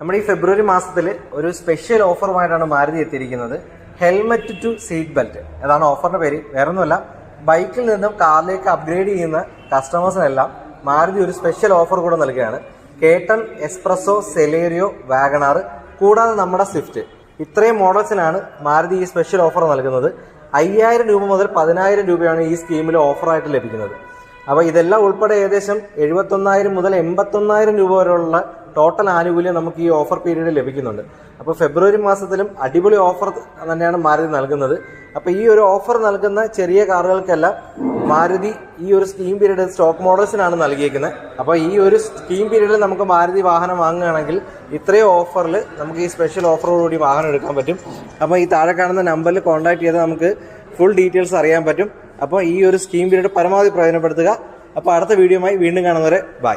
നമ്മുടെ ഈ ഫെബ്രുവരി മാസത്തിൽ ഒരു സ്പെഷ്യൽ ഓഫറുമായിട്ടാണ് മാരുതി എത്തിയിരിക്കുന്നത്. ഹെൽമറ്റ് ടു സീറ്റ് ബെൽറ്റ് അതാണ് ഓഫറിന്റെ പേര്. വേറൊന്നുമല്ല ബൈക്കിൽ നിന്നും കാറിലേക്ക് അപ്ഗ്രേഡ് ചെയ്യുന്ന കസ്റ്റമേഴ്സിനെല്ലാം മാരുതി ഒരു സ്പെഷ്യൽ ഓഫർ കൂടെ നൽകുകയാണ്. കേട്ടൺ എക്സ്പ്രസോ സെലേറിയോ വാഗണാർ കൂടാതെ നമ്മുടെ സ്വിഫ്റ്റ് ഇത്രയും മോഡൽസിനാണ് മാരുതി ഈ സ്പെഷ്യൽ ഓഫർ നൽകുന്നത്. അയ്യായിരം രൂപ മുതൽ പതിനായിരം രൂപയാണ് ഈ സ്കീമിൽ ഓഫറായിട്ട് ലഭിക്കുന്നത്. അപ്പോൾ ഇതെല്ലാം ഉൾപ്പെടെ ഏകദേശം എഴുപത്തൊന്നായിരം മുതൽ എൺപത്തൊന്നായിരം രൂപ വരെയുള്ള ടോട്ടൽ ആനുകൂല്യം നമുക്ക് ഈ ഓഫർ പീരീഡിൽ ലഭിക്കുന്നുണ്ട്. അപ്പോൾ ഫെബ്രുവരി മാസത്തിലും അടിപൊളി ഓഫർ തന്നെയാണ് മാരുതി നൽകുന്നത്. അപ്പോൾ ഈ ഒരു ഓഫർ നൽകുന്ന ചെറിയ കാറുകൾക്കെല്ലാം മാരുതി ഈ ഒരു സ്കീം പീരീഡ് സ്റ്റോക്ക് മോഡൽസിനാണ് നൽകിയിരിക്കുന്നത് അപ്പോൾ ഈ ഒരു സ്കീം പീരീഡിൽ നമുക്ക് മാരുതി വാഹനം വാങ്ങുകയാണെങ്കിൽ ഇത്രയും ഓഫറിൽ നമുക്ക് ഈ സ്പെഷ്യൽ ഓഫറോടുകൂടി വാഹനം എടുക്കാൻ പറ്റും. അപ്പോൾ ഈ താഴെ കാണുന്ന നമ്പറിൽ കോൺടാക്ട് ചെയ്താൽ നമുക്ക് ഫുൾ ഡീറ്റെയിൽസ് അറിയാൻ പറ്റും. അപ്പോൾ ഈ ഒരു സ്കീം പീരീഡ് പരമാവധി പ്രയോജനപ്പെടുത്തുക. അപ്പോൾ അടുത്ത വീഡിയോയുമായി വീണ്ടും കാണുന്നവരെ ബൈ